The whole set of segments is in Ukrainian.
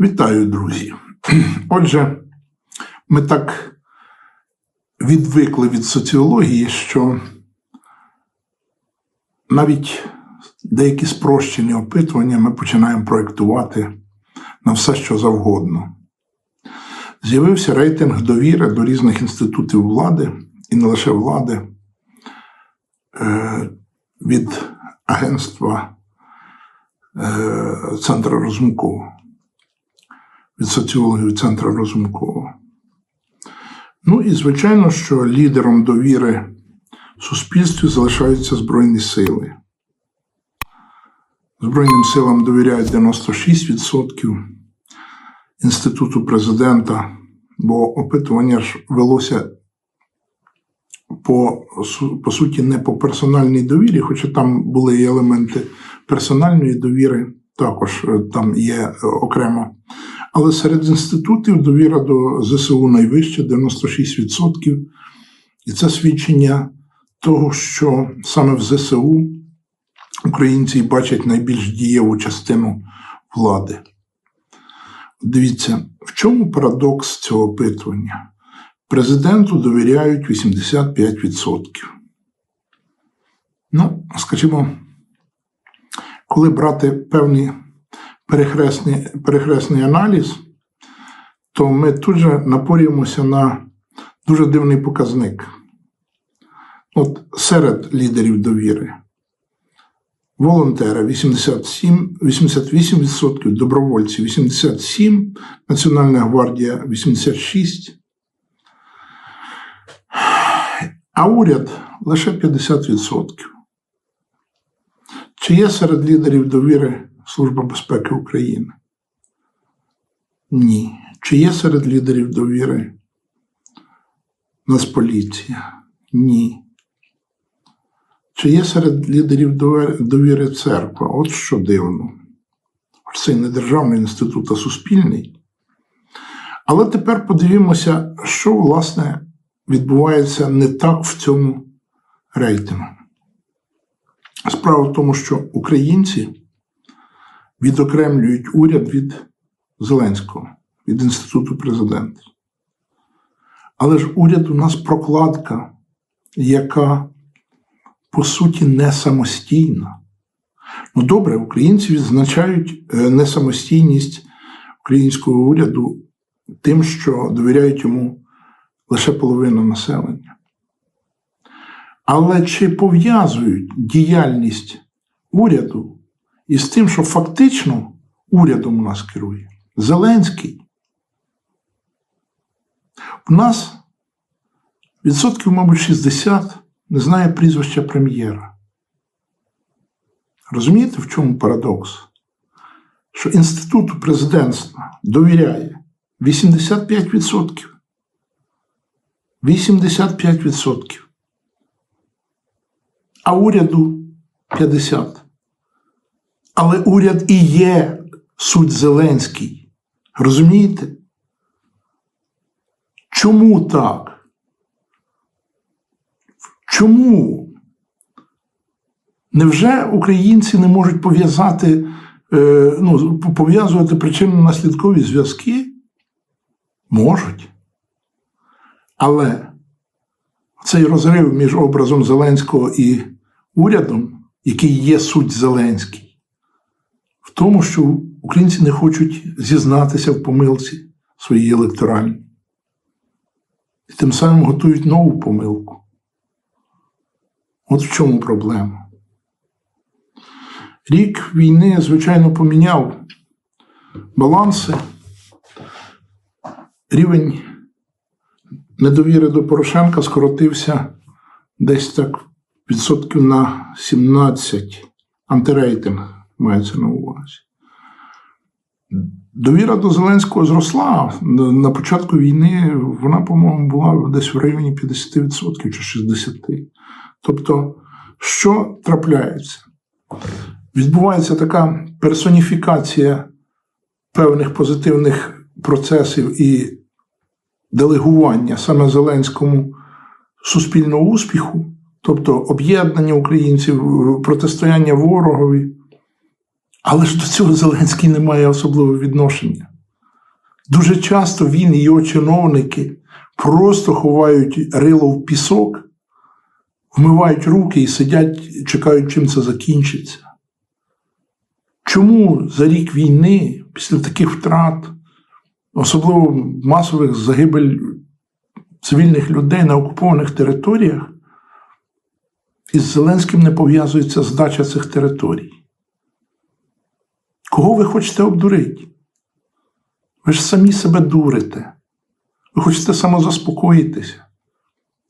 Вітаю, друзі. Отже, ми так відвикли від соціології, що навіть деякі спрощені опитування ми починаємо проєктувати на все, що завгодно. З'явився рейтинг довіри до різних інститутів влади, і не лише влади, е, від агентства е, Центра Розумкова від соціологів Центра Розумкова. Ну і звичайно, що лідером довіри в суспільстві залишаються Збройні сили. Збройним силам довіряють 96% Інституту президента, бо опитування ж велося по, по суті не по персональній довірі, хоча там були і елементи персональної довіри, також е, там є е, окремо. Але серед інститутів довіра до ЗСУ найвища 96%. І це свідчення того, що саме в ЗСУ українці бачать найбільш дієву частину влади. Дивіться, в чому парадокс цього опитування? Президенту довіряють 85%. Ну, скажімо, коли брати певний перехресний, перехресний аналіз, то ми тут же напорюємося на дуже дивний показник. От серед лідерів довіри. Волонтери 87, 88%, добровольці 87%, Національна гвардія 86%, а уряд лише 50%. Чи є серед лідерів довіри Служба безпеки України? Ні. Чи є серед лідерів довіри Нацполіція? Ні. Чи є серед лідерів довіри церква? От що дивно. Це не державний інститут, а суспільний. Але тепер подивімося, що власне відбувається не так в цьому рейтингу. Справа в тому, що українці відокремлюють уряд від Зеленського, від Інституту президента. Але ж уряд у нас прокладка, яка по суті не самостійна. Ну добре, українці відзначають е, несамостійність українського уряду тим, що довіряють йому лише половина населення. Але чи пов'язують діяльність уряду із тим, що фактично урядом у нас керує Зеленський? У нас відсотків, мабуть, 60 не знає прізвища прем'єра. Розумієте, в чому парадокс? Що інституту президентства довіряє 85%. 85%. А уряду 50%. Але уряд і є суть Зеленський. Розумієте? Чому так? Чому? Невже українці не можуть пов'язати, е, ну, пов'язувати причинно-наслідкові зв'язки? Можуть. Але цей розрив між образом Зеленського і урядом, який є суть Зеленський, в тому, що українці не хочуть зізнатися в помилці своїй електоральній. І тим самим готують нову помилку. От в чому проблема. Рік війни, звичайно, поміняв баланси, рівень недовіри до Порошенка скоротився десь так відсотків на 17 антирейтинг мається на увазі. Довіра до Зеленського зросла. На початку війни вона, по-моєму, була десь в районі 50% чи 60%. Тобто, що трапляється? Відбувається така персоніфікація певних позитивних процесів і делегування саме Зеленському суспільного успіху, тобто об'єднання українців, протистояння ворогові. Але ж до цього Зеленський не має особливого відношення. Дуже часто він і його чиновники просто ховають рило в пісок, вмивають руки і сидять, чекають, чим це закінчиться. Чому за рік війни, після таких втрат, особливо масових загибель цивільних людей на окупованих територіях, із Зеленським не пов'язується здача цих територій? Кого ви хочете обдурити? Ви ж самі себе дурите. Ви хочете самозаспокоїтися.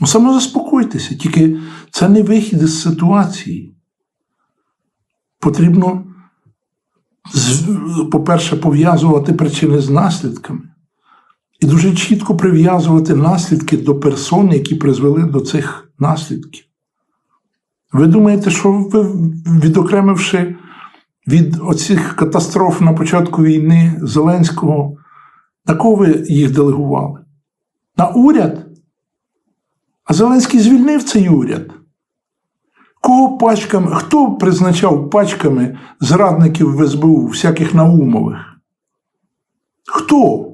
Ну, самозаспокойтеся, тільки це не вихід із ситуації. Потрібно, по-перше, пов'язувати причини з наслідками. І дуже чітко прив'язувати наслідки до персон, які призвели до цих наслідків. Ви думаєте, що ви, відокремивши від оцих катастроф на початку війни Зеленського, на кого ви їх делегували? На уряд? А Зеленський звільнив цей уряд. Кого пачками, хто призначав пачками зрадників в СБУ, всяких наумових? Хто?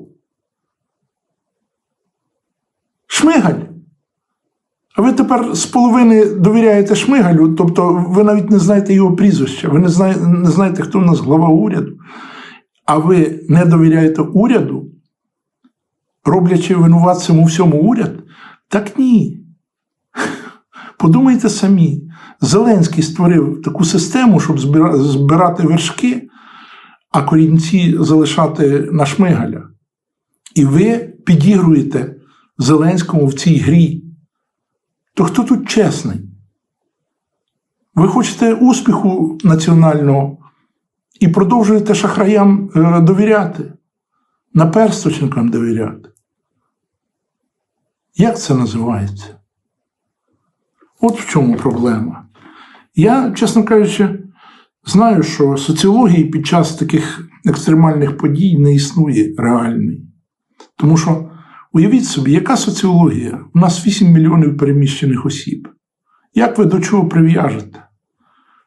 Шмигаль. А ви тепер з половини довіряєте Шмигалю, тобто ви навіть не знаєте його прізвища, ви не знаєте, не знаєте, хто в нас глава уряду. А ви не довіряєте уряду, роблячи винуватцем у всьому уряд? Так ні. Подумайте самі. Зеленський створив таку систему, щоб збирати вершки, а корінці залишати на Шмигаля. І ви підігруєте Зеленському в цій грі. То хто тут чесний? Ви хочете успіху національного і продовжуєте шахраям е, довіряти, наперсточникам довіряти. Як це називається? От в чому проблема. Я, чесно кажучи, знаю, що соціології під час таких екстремальних подій не існує реальної. Тому що уявіть собі, яка соціологія? У нас 8 мільйонів переміщених осіб. Як ви до чого прив'яжете?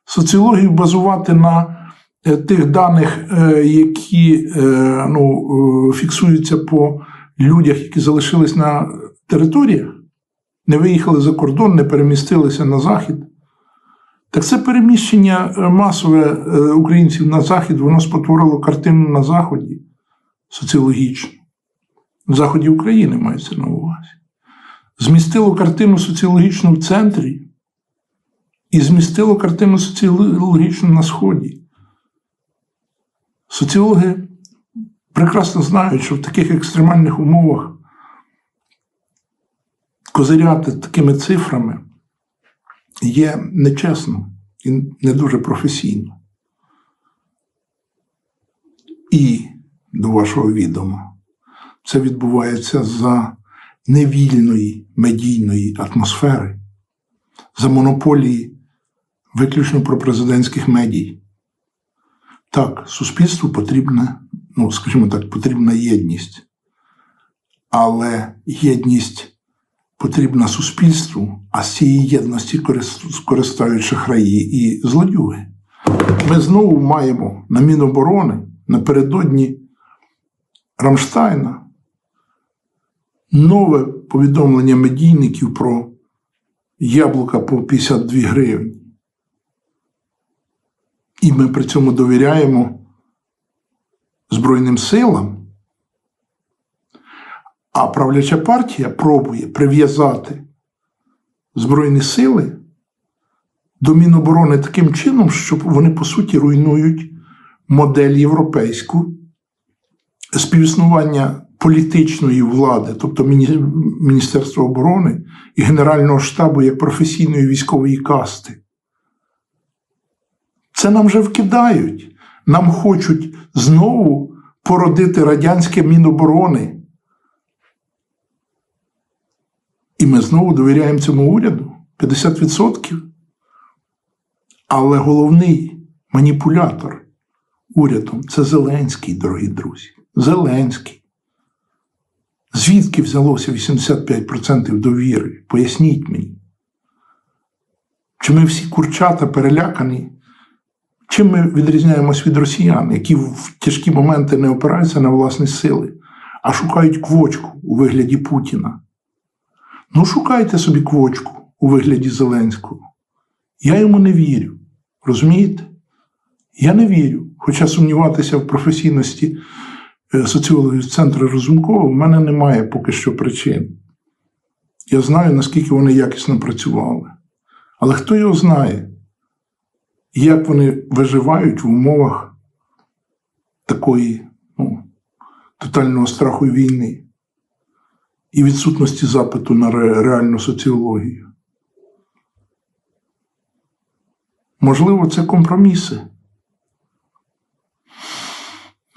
Соціологію базувати на е, тих даних, е, які е, ну, фіксуються по людях, які залишились на територіях, не виїхали за кордон, не перемістилися на захід. Так це переміщення масове українців на захід, воно спотворило картину на заході соціологічно. В заході України мається на увазі. Змістило картину соціологічну в центрі і змістило картину соціологічну на сході. Соціологи прекрасно знають, що в таких екстремальних умовах козиряти такими цифрами є нечесно і не дуже професійно. І до вашого відома, це відбувається за невільної медійної атмосфери, за монополії виключно пропрезидентських медій. Так, суспільству потрібна, ну, скажімо так, потрібна єдність. Але єдність потрібна суспільству, а з цієї єдності корис- скористають шахраї і злодюги. Ми знову маємо на Міноборони напередодні Рамштайна нове повідомлення медійників про яблука по 52 гривні. І ми при цьому довіряємо Збройним силам. А правляча партія пробує прив'язати Збройні сили до Міноборони таким чином, що вони, по суті, руйнують модель європейську співіснування політичної влади, тобто Міністерства оборони і Генерального штабу як професійної військової касти. Це нам вже вкидають. Нам хочуть знову породити радянське Міноборони. І ми знову довіряємо цьому уряду 50%. Але головний маніпулятор урядом це Зеленський, дорогі друзі. Зеленський. Звідки взялося 85% довіри? Поясніть мені. Чи ми всі курчата перелякані? Чим ми відрізняємось від росіян, які в тяжкі моменти не опираються на власні сили, а шукають квочку у вигляді Путіна. Ну, шукайте собі квочку у вигляді Зеленського. Я йому не вірю. Розумієте? Я не вірю. Хоча сумніватися в професійності соціологів з центру Розумкова в мене немає поки що причин. Я знаю, наскільки вони якісно працювали. Але хто його знає, як вони виживають в умовах такої ну, тотального страху війни і відсутності запиту на реальну соціологію. Можливо, це компроміси.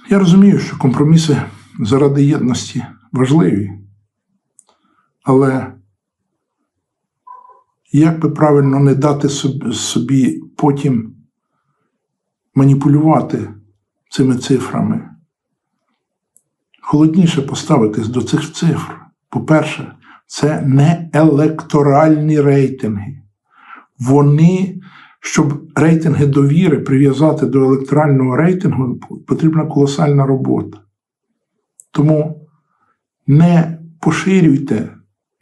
Я розумію, що компроміси заради єдності важливі. Але як би правильно не дати собі, потім маніпулювати цими цифрами? Холодніше поставитись до цих цифр. По-перше, це не електоральні рейтинги. Вони, щоб рейтинги довіри прив'язати до електорального рейтингу, потрібна колосальна робота. Тому не поширюйте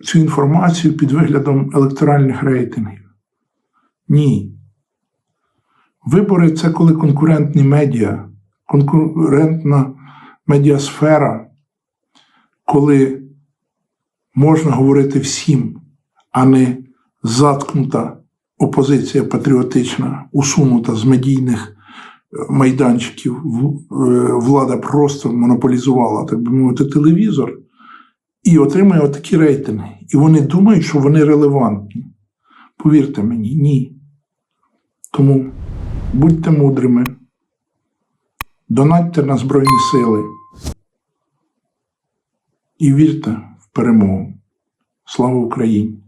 цю інформацію під виглядом електоральних рейтингів. Ні. Вибори це коли конкурентні медіа, конкурентна медіасфера, коли можна говорити всім, а не заткнута опозиція патріотична, усунута з медійних е, майданчиків. Е, Влада просто монополізувала, так би мовити, телевізор і отримує отакі рейтинги. І вони думають, що вони релевантні. Повірте мені, ні. Тому будьте мудрими, донатьте на Збройні Сили і вірте в перемогу. Слава Україні!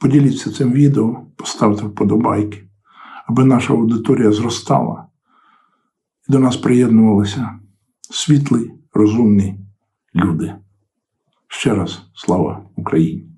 Поділіться цим відео, поставте вподобайки, аби наша аудиторія зростала і до нас приєднувалися світлі, розумні люди. Ще раз слава Україні!